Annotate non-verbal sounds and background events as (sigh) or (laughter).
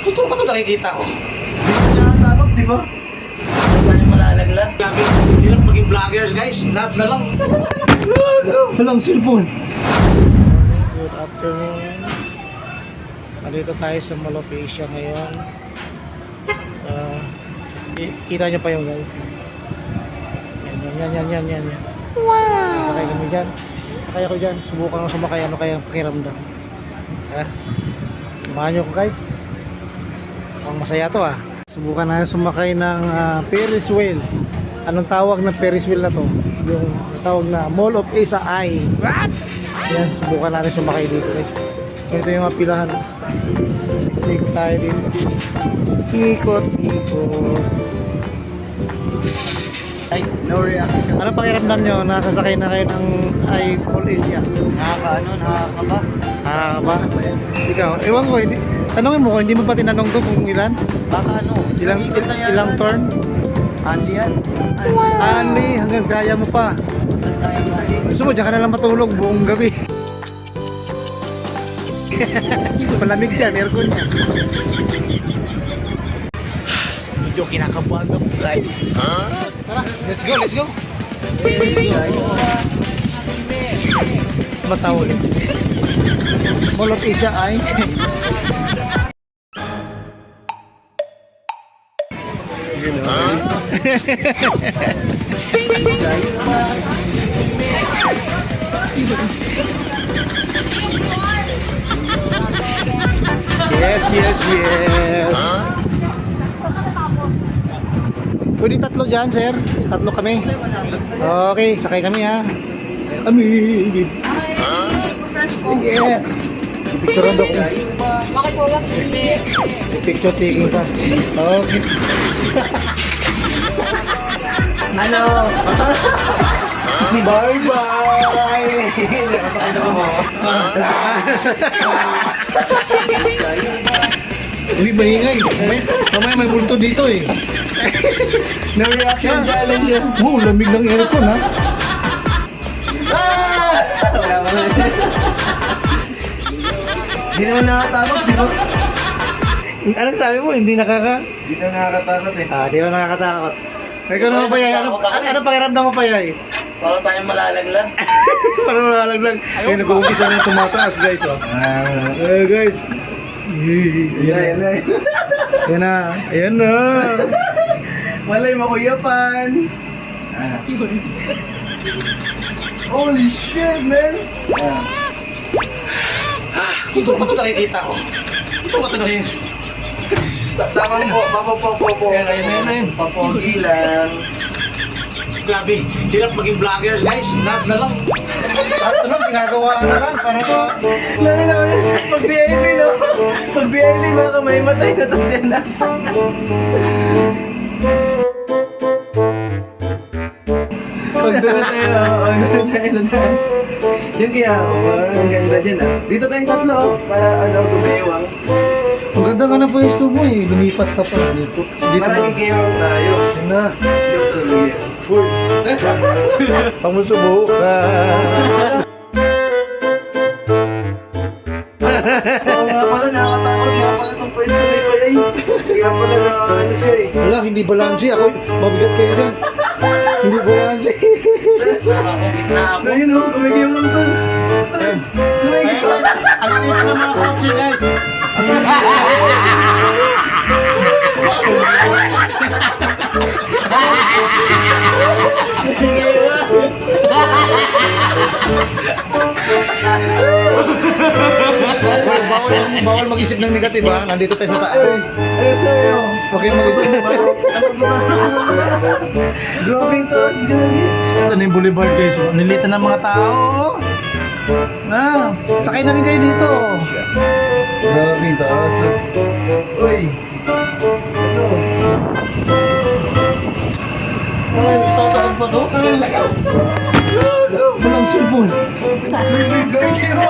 Totoo ba ito nakikita ko? Hindi na natapag, di ba? Hindi tayo malalaglag. Grabe, hirap maging vloggers guys. Lahat na lang. Walang cellphone. Good afternoon. Nandito tayo sa Malopecia ngayon. Ki- kita niyo pa yung guys. Yan, yan, yan, yan, yan, yan. Wow! Sakay kami dyan. Sakay ako dyan. Subukan ko sumakay. Ano kaya ang pakiramdam? Ha? Samahan niyo ko guys. Ang masaya to ah. Subukan na sumakay ng ah, Ferris wheel. Anong tawag ng Ferris wheel na to? Yung tawag na Mall of Asia Eye. What? Yan, subukan natin sumakay dito guys. Ito yung mga pilahan. Ikot tayo dito. Ikot, ikot. Ay, no reaction. Ano pakiramdam nyo? Nasasakay na kayo ng Mall Asia. Nakakaano, nakakaba. Ah, ba? Ikaw, ewan ko, hindi, tanongin mo ko, hindi mo pa tinanong to kung ilan? Baka ano? Ilang, yan. ilang turn? Anli yan. Ali, hanggang kaya mo pa. Gusto mo, dyan ka na lang matulog buong gabi. (laughs) Malamig dyan, aircon niya. Medyo kinakabahan ako guys. Tara, let's go, let's go. Matawag. Mulot Asia ay. yes, yes, yes. Pwede tatlo dyan, sir. Tatlo kami. Okay, sakay kami ha. Kami. Yes. Picture daw ko. Bakit po lang? Picture taking ka. Okay. Ano? Bye-bye! Ano mo? Uy, maingay. May, mamaya may multo dito eh. No reaction challenge yan. Wow, lamig ng aircon ha. Wala na? Hindi naman nakatapag, di ba? Anong sabi mo? Hindi nakaka... Hindi na nakakatakot eh. Ah, di ba nakakatakot? Ikaw naman pa yay. Ano, ano, ano pakiramdam mo pa yay? Parang tayo malalaglag. (laughs) Parang malalaglag. Ayun, nag-uumpisa na yung tumataas guys oh. Eh guys. Yan na, yan na. Ayan na. Ayan na. Malay mo, Kuya Pan. Ah. Holy shit, man. Ah. Totoo ba ito nakikita ko? Totoo ba ito nakikita Sa tamang po, papopopopo. Ayan, ayan, ayan, ayan. Papogi lang. Grabe, hirap maging vloggers guys. Lahat na lang. At ano, ginagawa na lang. Para to. Lalo naman, pag VIP, no? Pag VIP, baka may matay na to siya na. Pag doon tayo, oh, doon tayo sa taas. Yun kaya, oh, ang ganda dyan ah. Dito tayong tatlo, oh, para ano, gumiwang. Ang ganda ka na po yung stubo eh. Lumipat ka pa. Dito. Dito. Para gigiwang tayo. Yun na. Dito tuloy. Full. Pamusubo ka. Oo nga pala, nakakatakot nga pala itong pwesto ni Payay. Kaya pala na ano siya eh. Wala, hindi balansi. Ako, mabigat kayo dyan. Hindi balansi. Ayun oh, gumigiwang lang to. Ayan. Gumigiwang. Ano dito ng mga kotse guys? (laughs) bawal, bawal mag-isip ng negative ha. Nandito tayo sa taas. Ano sa'yo? Huwag kayong mag-isip. Growing taas, gagi. Ito na yung boulevard guys. Oh. Nilita ng mga tao. Na, sakay na rin kayo dito. Growing taas. Uy. Ano? Ay, tataas pa to? Walang cellphone. Gagi mo.